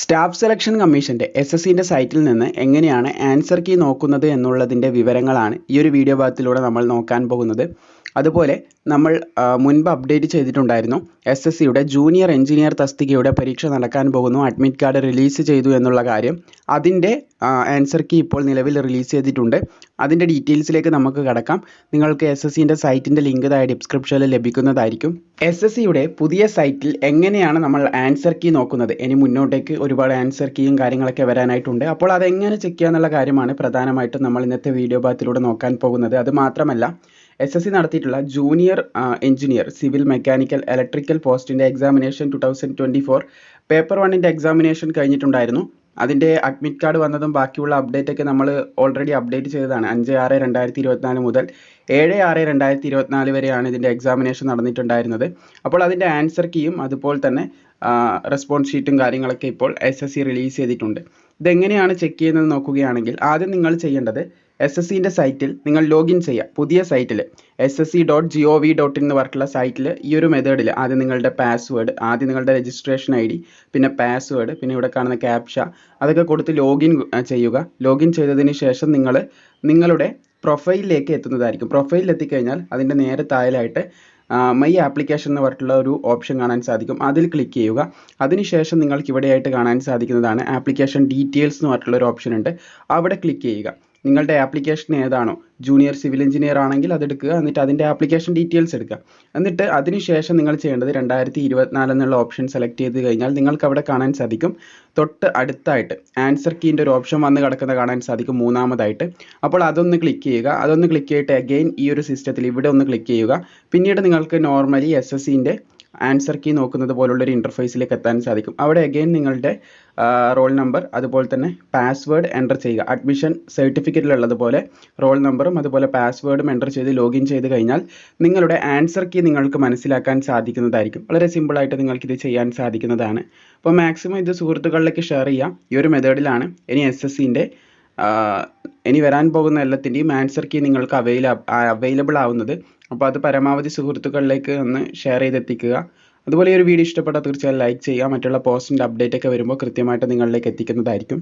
Staff selection കമ്മീഷന്റെ S S സിന്റെ സൈറ്റിൽ നിന്ന് എങ്ങനെയാണ് ആൻസർ കീ നോക്കുന്നത് എന്നുള്ളതിന്റെ വിവരങ്ങളാണ് ഈ ഒരു വീഡിയോ ഭാഗത്തിലൂടെ നമ്മൾ നോക്കാൻ പോകുന്നത്. അതുപോലെ നമ്മൾ മുൻപ് അപ്ഡേറ്റ് ചെയ്തിട്ടുണ്ടായിരുന്നു എസ് എസ് സിയുടെ ജൂനിയർ എഞ്ചിനീയർ തസ്തികയുടെ പരീക്ഷ നടക്കാൻ പോകുന്നു അഡ്മിറ്റ് കാർഡ് റിലീസ് ചെയ്തു എന്നുള്ള കാര്യം. അതിന്റെ ആൻസർ കീ ഇപ്പോൾ നിലവിൽ റിലീസ് ചെയ്തിട്ടുണ്ട്. അതിന്റെ ഡീറ്റെയിൽസിലേക്ക് നമുക്ക് കടക്കാം. നിങ്ങൾക്ക് എസ് എസ് സിന്റെ സൈറ്റിന്റെ ലിങ്ക് തായ ഡിസ്ക്രിപ്ഷനിൽ ലഭിക്കുന്നതായിരിക്കും. എസ് എസ് സിയുടെ പുതിയ സൈറ്റിൽ എങ്ങനെയാണ് നമ്മൾ ആൻസർ കീ നോക്കുന്നത്? ഇനി മുന്നോട്ടേക്ക് ഒരുപാട് ആൻസർ കീയും കാര്യങ്ങളൊക്കെ വരാനായിട്ടുണ്ട്. അപ്പോൾ അതെങ്ങനെ ചെക്ക് ചെയ്യുക എന്നുള്ള കാര്യമാണ് പ്രധാനമായിട്ടും നമ്മൾ ഇന്നത്തെ വീഡിയോ ഭാഗത്തിലൂടെ നോക്കാൻ പോകുന്നത്. അത് മാത്രമല്ല എസ് എസ് സി നടത്തിയിട്ടുള്ള junior engineer civil mechanical electrical പോസ്റ്റിന്റെ examination two thousand twenty four paper വണ്ണിന്റെ എക്സാമിനേഷൻ കഴിഞ്ഞിട്ടുണ്ടായിരുന്നു. അതിന്റെ അഡ്മിറ്റ് കാർഡ് വന്നതും ബാക്കിയുള്ള അപ്ഡേറ്റ് ഒക്കെ നമ്മൾ ഓൾറെഡി അപ്ഡേറ്റ് ചെയ്തതാണ്. അഞ്ച് ആറ് രണ്ടായിരത്തി ഇരുപത്തിനാല് മുതൽ ഏഴ് ആറ് രണ്ടായിരത്തി ഇരുപത്തിനാല് വരെയാണ് ഇതിന്റെ എക്സാമിനേഷൻ നടന്നിട്ടുണ്ടായിരുന്നത്. അപ്പോൾ അതിന്റെ ആൻസർ കീയും അതുപോലെ തന്നെ റെസ്പോൺസ് ഷീറ്റും കാര്യങ്ങളൊക്കെ ഇപ്പോൾ എസ് എസ് സി റിലീസ് ചെയ്തിട്ടുണ്ട്. ഇതെങ്ങനെയാണ് ചെക്ക് ചെയ്യുന്നത് നോക്കുകയാണെങ്കിൽ ആദ്യം നിങ്ങൾ ചെയ്യേണ്ടത് എസ് എസ് സിന്റെ സൈറ്റിൽ നിങ്ങൾ ലോഗിൻ ചെയ്യുക. പുതിയ സൈറ്റിൽ S S C dot G O V dot in എന്ന് പറഞ്ഞിട്ടുള്ള സൈറ്റിൽ ഈ ഒരു മെത്തേഡിൽ ആദ്യം നിങ്ങളുടെ പാസ്വേഡ് ആദ്യം നിങ്ങളുടെ രജിസ്ട്രേഷൻ ഐ ഡി പിന്നെ പാസ്വേഡ് പിന്നെ ഇവിടെ കാണുന്ന ക്യാപ്ഷ അതൊക്കെ കൊടുത്ത് ലോഗിൻ ചെയ്യുക. ലോഗിൻ ചെയ്തതിന് ശേഷം നിങ്ങൾ നിങ്ങളുടെ പ്രൊഫൈലിലേക്ക് എത്തുന്നതായിരിക്കും. പ്രൊഫൈലിൽ എത്തിക്കഴിഞ്ഞാൽ അതിന്റെ നേരെ താഴെയായിട്ട് മൈ ആപ്ലിക്കേഷൻ എന്ന് പറഞ്ഞിട്ടുള്ള ഒരു ഓപ്ഷൻ കാണാൻ സാധിക്കും. അതിൽ ക്ലിക്ക് ചെയ്യുക. അതിനുശേഷം നിങ്ങൾക്ക് ഇവിടെയായിട്ട് കാണാൻ സാധിക്കുന്നതാണ് ആപ്ലിക്കേഷൻ ഡീറ്റെയിൽസ് എന്ന് പറഞ്ഞിട്ടുള്ള ഒരു ഓപ്ഷൻ ഉണ്ട്. അവിടെ ക്ലിക്ക് ചെയ്യുക. നിങ്ങളുടെ ആപ്ലിക്കേഷൻ ഏതാണോ? ജൂനിയർ സിവിൽ എഞ്ചിനീയർ ആണെങ്കിൽ അതെടുക്കുക എന്നിട്ട് അതിന്റെ ആപ്ലിക്കേഷൻ ഡീറ്റെയിൽസ് എടുക്കുക. എന്നിട്ട് അതിനുശേഷം നിങ്ങൾ ചെയ്യേണ്ടത് രണ്ടായിരത്തി ഇരുപത്തിനാല് എന്നുള്ള ഓപ്ഷൻ സെലക്ട് ചെയ്ത് കഴിഞ്ഞാൽ നിങ്ങൾക്ക് അവിടെ കാണാൻ സാധിക്കും. തൊട്ട് അടുത്തായിട്ട് ആൻസർ കീന്റെ ഒരു ഓപ്ഷൻ വന്ന് കിടക്കുന്ന കാണാൻ സാധിക്കും മൂന്നാമതായിട്ട്. അപ്പോൾ അതൊന്ന് ക്ലിക്ക് ചെയ്യുക. അതൊന്ന് ക്ലിക്ക് ചെയ്തിട്ട് അഗെയിൻ ഈ ഒരു സിസ്റ്റത്തിൽ ഇവിടെ ഒന്ന് ക്ലിക്ക് ചെയ്യുക. പിന്നീട് നിങ്ങൾക്ക് നോർമലി എസ് എസ് സിന്റെ ആൻസർ കീ നോക്കുന്നത് പോലുള്ളൊരു ഇന്റർഫേസിലേക്ക് എത്താൻ സാധിക്കും. അവിടെ അഗെയിൻ നിങ്ങളുടെ റോൾ നമ്പർ അതുപോലെ തന്നെ പാസ്വേഡ് എന്റർ ചെയ്യുക. അഡ്മിഷൻ സർട്ടിഫിക്കറ്റിലുള്ളതുപോലെ റോൾ നമ്പറും അതുപോലെ പാസ്വേഡും എന്റർ ചെയ്ത് ലോഗിൻ ചെയ്ത് കഴിഞ്ഞാൽ നിങ്ങളുടെ ആൻസർ കീ നിങ്ങൾക്ക് മനസ്സിലാക്കാൻ സാധിക്കുന്നതായിരിക്കും. വളരെ സിമ്പിളായിട്ട് നിങ്ങൾക്കിത് ചെയ്യാൻ സാധിക്കുന്നതാണ്. അപ്പോൾ മാക്സിമം ഇത് സുഹൃത്തുക്കളിലേക്ക് ഷെയർ ചെയ്യുക ഈ ഒരു മെത്തേഡിലാണ് ഇനി എസ് എസ് സിന്റെ ഇനി വരാൻ പോകുന്ന എല്ലാത്തിന്റെയും ആൻസർ കീ നിങ്ങൾക്ക് അവൈല അവൈലബിൾ ആവുന്നത്. അപ്പോൾ അത് പരമാവധി സുഹൃത്തുക്കളിലേക്ക് ഒന്ന് ഷെയർ ചെയ്തെത്തിക്കുക. അതുപോലെ ഈ ഒരു വീഡിയോ ഇഷ്ടപ്പെട്ടാൽ തീർച്ചയായും ലൈക്ക് ചെയ്യുക. മറ്റുള്ള പോസ്റ്റിന്റെ അപ്ഡേറ്റ് ഒക്കെ വരുമ്പോൾ കൃത്യമായിട്ട് നിങ്ങളിലേക്ക് എത്തിക്കുന്നതായിരിക്കും.